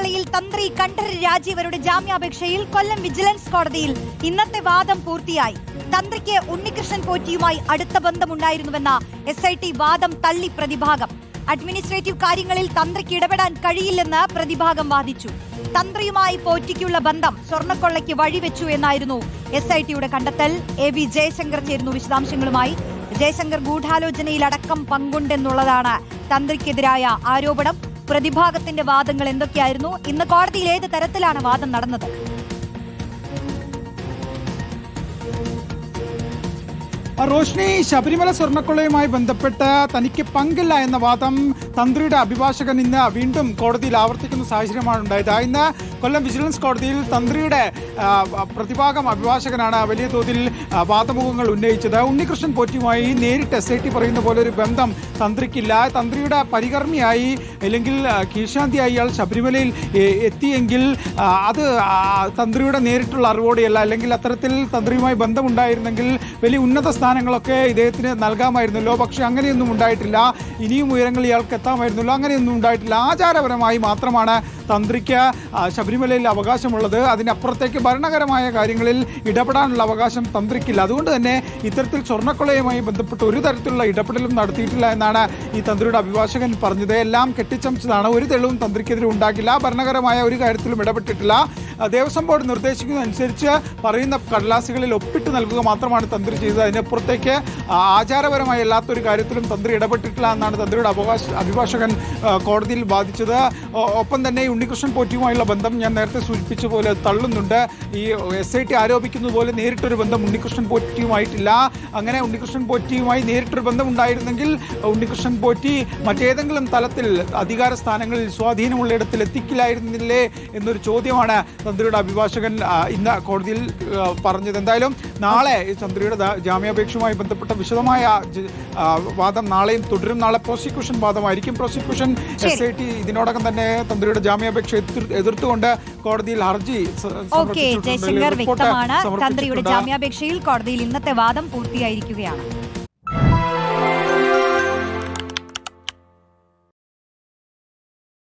സ്വർണക്കൊള്ളയിൽ തന്ത്രി കണ്ഠര് രാജീവരുടെ ജാമ്യാപേക്ഷയിൽ കൊല്ലം വിജിലൻസ് കോടതിയിൽ ഇന്നത്തെ വാദം പൂർത്തിയായി. തന്ത്രിക്ക് ഉണ്ണികൃഷ്ണൻ പോറ്റിയുമായി അടുത്ത ബന്ധമുണ്ടായിരുന്നുവെന്ന എസ് ഐ ടി വാദം തള്ളി പ്രതിഭാഗം. അഡ്മിനിസ്ട്രേറ്റീവ് കാര്യങ്ങളിൽ തന്ത്രിക്ക് ഇടപെടാൻ കഴിയില്ലെന്ന് പ്രതിഭാഗം വാദിച്ചു. തന്ത്രിയുമായി പോറ്റിക്കുള്ള ബന്ധം സ്വർണക്കൊള്ളയ്ക്ക് വഴിവെച്ചു എന്നായിരുന്നു എസ് ഐ ടിയുടെ കണ്ടെത്തൽ. എ വി ജയശങ്കർ ചേരുന്നു വിശദാംശങ്ങളുമായി. ജയശങ്കർ ഗൂഢാലോചനയിലടക്കം പങ്കുണ്ടെന്നുള്ളതാണ് തന്ത്രിക്കെതിരായ ആരോപണം. പ്രതിഭാഗത്തിന്റെ വാദങ്ങൾ എന്തൊക്കെയായിരുന്നു? ഇന്ന് കോടതിയിൽ ഏത് തരത്തിലാണ് വാദം നടന്നത്? റോഷ്നി ശബരിമല സ്വർണക്കൊള്ളയുമായി ബന്ധപ്പെട്ട് തനിക്ക് പങ്കില്ല എന്ന വാദം തന്ത്രിയുടെ അഭിഭാഷകൻ ഇന്ന് വീണ്ടും കോടതിയിൽ ആവർത്തിക്കുന്ന സാഹചര്യമാണ് ഉണ്ടായത്. ഇന്ന് കൊല്ലം വിജിലൻസ് കോടതിയിൽ തന്ത്രിയുടെ പ്രതിഭാഗം അഭിഭാഷകനാണ് വലിയ തോതിൽ വാദമുഖങ്ങൾ ഉന്നയിച്ചത്. ഉണ്ണികൃഷ്ണൻ പോറ്റിയുമായി നേരിട്ട് എസ് ഐ ടി പറയുന്ന പോലെ ഒരു ബന്ധം തന്ത്രിക്കില്ല. തന്ത്രിയുടെ പരികർമ്മിയായി അല്ലെങ്കിൽ കീഴ്ശാന്തിയായി ഇയാൾ ശബരിമലയിൽ എത്തിയെങ്കിൽ അത് തന്ത്രിയുടെ നേരിട്ടുള്ള അറിവോടെയല്ല. അല്ലെങ്കിൽ അത്തരത്തിൽ തന്ത്രിയുമായി ബന്ധമുണ്ടായിരുന്നെങ്കിൽ വലിയ ഉന്നത സ്ഥാനങ്ങളൊക്കെ ഇദ്ദേഹത്തിന് നൽകാമായിരുന്നല്ലോ. പക്ഷേ അങ്ങനെയൊന്നും ഉണ്ടായിട്ടില്ല. ഇനിയും ഉയരങ്ങൾ ഇയാൾക്ക് എത്താമായിരുന്നല്ലോ. അങ്ങനെയൊന്നും ഉണ്ടായിട്ടില്ല. ആചാരപരമായി മാത്രമാണ് തന്ത്രിക്ക് ശബരിമലയിൽ അവകാശമുള്ളത്. അതിനപ്പുറത്തേക്ക് ഭരണകരമായ കാര്യങ്ങളിൽ ഇടപെടാനുള്ള അവകാശം തന്ത്രിക്കില്ല. അതുകൊണ്ട് തന്നെ ഇത്തരത്തിൽ സ്വർണക്കൊളയുമായി ബന്ധപ്പെട്ട് ഒരു തരത്തിലുള്ള ഇടപെടലും നടത്തിയിട്ടില്ല എന്നാണ് ഈ തന്ത്രിയുടെ അഭിഭാഷകൻ പറഞ്ഞത്. എല്ലാം കെട്ടിച്ചമച്ചതാണ്. ഒരു തെളിവും തന്ത്രിക്കെതിരെ ഉണ്ടാക്കില്ല ഭരണകരമായ ഒരു കാര്യത്തിലും ഇടപെട്ടിട്ടില്ല. ദേവസ്വം ബോർഡ് നിർദ്ദേശിക്കുന്നതനുസരിച്ച് പറയുന്ന കടലാസുകളിൽ ഒപ്പിട്ട് നൽകുക മാത്രമാണ് തന്ത്രി ചെയ്തത്. അതിനപ്പുറത്തേക്ക് ആചാരപരമായി എല്ലാത്തൊരു കാര്യത്തിലും തന്ത്രി ഇടപെട്ടിട്ടില്ല എന്നാണ് തന്ത്രിയുടെ അവകാശ അഭിഭാഷകൻ കോടതിയിൽ ബാധിച്ചത് ഒപ്പം തന്നെ ഉണ്ണികൃഷ്ണൻ പോറ്റിയുമായുള്ള ബന്ധം ഞാൻ നേരത്തെ സൂചിപ്പിച്ച പോലെ തള്ളുന്നുണ്ട്. ഈ എസ് ഐ ടി ആരോപിക്കുന്നത് പോലെ നേരിട്ടൊരു ബന്ധം ഉണ്ണികൃഷ്ണൻ പോറ്റിയുമായിട്ടില്ല. അങ്ങനെ ഉണ്ണികൃഷ്ണൻ പോറ്റിയുമായി നേരിട്ടൊരു ബന്ധം ഉണ്ടായിരുന്നെങ്കിൽ ഉണ്ണികൃഷ്ണൻ പോറ്റി മറ്റേതെങ്കിലും തലത്തിൽ അധികാര സ്ഥാനങ്ങളിൽ സ്വാധീനമുള്ളയിടത്തിൽ എത്തിക്കില്ലായിരുന്നില്ലേ എന്നൊരു ചോദ്യമാണ് തന്ത്രിയുടെ അഭിഭാഷകൻ ഇന്ന് കോടതിയിൽ പറഞ്ഞത് എന്തായാലും നാളെ തന്ത്രിയുടെ ജാമ്യാപേക്ഷയുമായി ബന്ധപ്പെട്ട വിശദമായ വാദം നാളെയും തുടരും. നാളെ പ്രോസിക്യൂഷൻ വാദമായിരിക്കും. പ്രോസിക്യൂഷൻ എസ് ഐ ടി ഇതിനോടകം തന്നെ തന്ത്രിയുടെ ജാമ്യാപേക്ഷ എതിർ- എതിർത്തുകൊണ്ട് കോടതിയിൽ ഹർജി ജയശങ്കർ വ്യക്തമാണ്. തന്ത്രിയുടെ. ജാമ്യാപേക്ഷയിൽ കോടതിയിൽ ഇന്നത്തെ വാദം പൂർത്തിയായിരിക്കുകയാണ്.